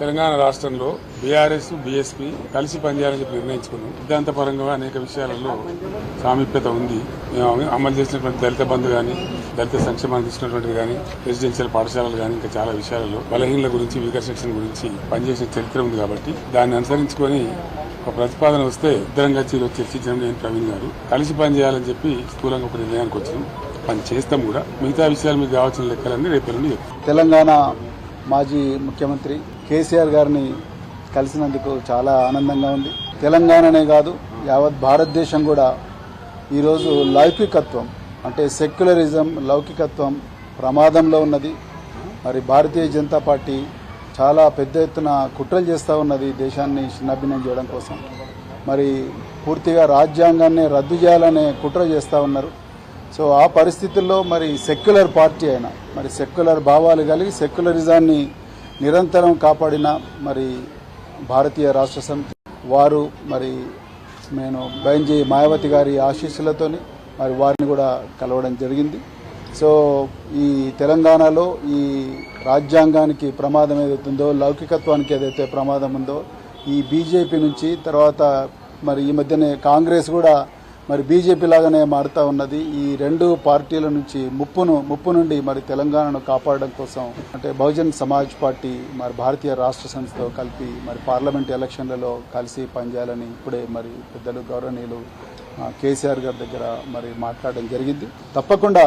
తెలంగాణ రాష్ట్రంలో BRS BSP కలిసి పనిచేయాలని చెప్పి నిర్ణయించుకున్నాం. సిద్ధాంతపరంగా అనేక విషయాలలో సామీప్యత ఉంది. మేము అమలు చేసినటువంటి దళిత బంధు కానీ దళిత సంక్షేమం తీసుకున్నటువంటి కానీ రెసిడెన్షియల్ పాఠశాలలు కానీ ఇంకా చాలా విషయాలలో బలహీనల గురించి వీకర్ సెక్షన్ గురించి పనిచేసిన చరిత్ర ఉంది కాబట్టి దాన్ని అనుసరించుకొని ఒక ప్రతిపాదన వస్తే ఇద్దరంగా కలిసి చర్చించడం నేను ప్రవీణ్ గారు. కలిసి పనిచేయాలని చెప్పి స్థూలంగా ఒక నిర్ణయానికి వచ్చినాం పని చేస్తాం కూడా. మిగతా విషయాలు మీకు కావాల్సిన లెక్కలన్నీ రేపు తెలంగాణ మాజీ ముఖ్యమంత్రి కేసీఆర్ గారిని కలిసినందుకు చాలా ఆనందంగా ఉంది. తెలంగాణనే కాదు యావత్ భారతదేశం కూడా ఈరోజు లౌకికత్వం అంటే సెక్యులరిజం లౌకికత్వం ప్రమాదంలో ఉన్నది. మరి భారతీయ జనతా పార్టీ చాలా పెద్ద ఎత్తున కుట్రలు చేస్తూ ఉన్నది దేశాన్ని చిన్నభిన్నం చేయడం కోసం. మరి పూర్తిగా రాజ్యాంగాన్ని రద్దు చేయాలనే కుట్ర చేస్తూ ఉన్నారు. సో ఆ పరిస్థితుల్లో మరి సెక్యులర్ పార్టీ అయినా మరి సెక్యులర్ భావాలు కలిగి సెక్యులరిజాన్ని నిరంతరం కాపాడిన మరి భారతీయ రాష్ట్ర సమితి వారు మరి నేను బైంజీ మాయావతి గారి ఆశీస్సులతోని మరి వారిని కూడా కలవడం జరిగింది. సో ఈ తెలంగాణలో ఈ రాజ్యాంగానికి ప్రమాదం ఏదైతుందో లౌకికత్వానికి ఏదైతే ప్రమాదం ఉందో ఈ బీజేపీ నుంచి తర్వాత మరి ఈ మధ్యనే కాంగ్రెస్ కూడా మరి బీజేపీ లాగానే మారుతా ఉన్నది. ఈ రెండు పార్టీల నుంచి ముప్పును ముప్పు నుండి మరి తెలంగాణను కాపాడడం కోసం అంటే బహుజన్ సమాజ్ పార్టీ మరి భారతీయ రాష్ట్ర సంస్థతో కలిపి మరి పార్లమెంట్ ఎలక్షన్లలో కలిసి పనిచేయాలని ఇప్పుడే మరి పెద్దలు గౌరవనీయులు కేసీఆర్ గారి దగ్గర మరి మాట్లాడడం జరిగింది. తప్పకుండా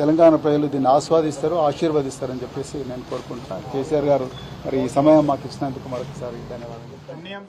తెలంగాణ ప్రజలు దీన్ని ఆస్వాదిస్తారు ఆశీర్వదిస్తారని చెప్పేసి నేను కోరుకుంటున్నాను. కేసీఆర్ గారు మరి ఈ సమయం మాకు ఇచ్చినందుకు మరొకసారి ధన్యవాదాలు.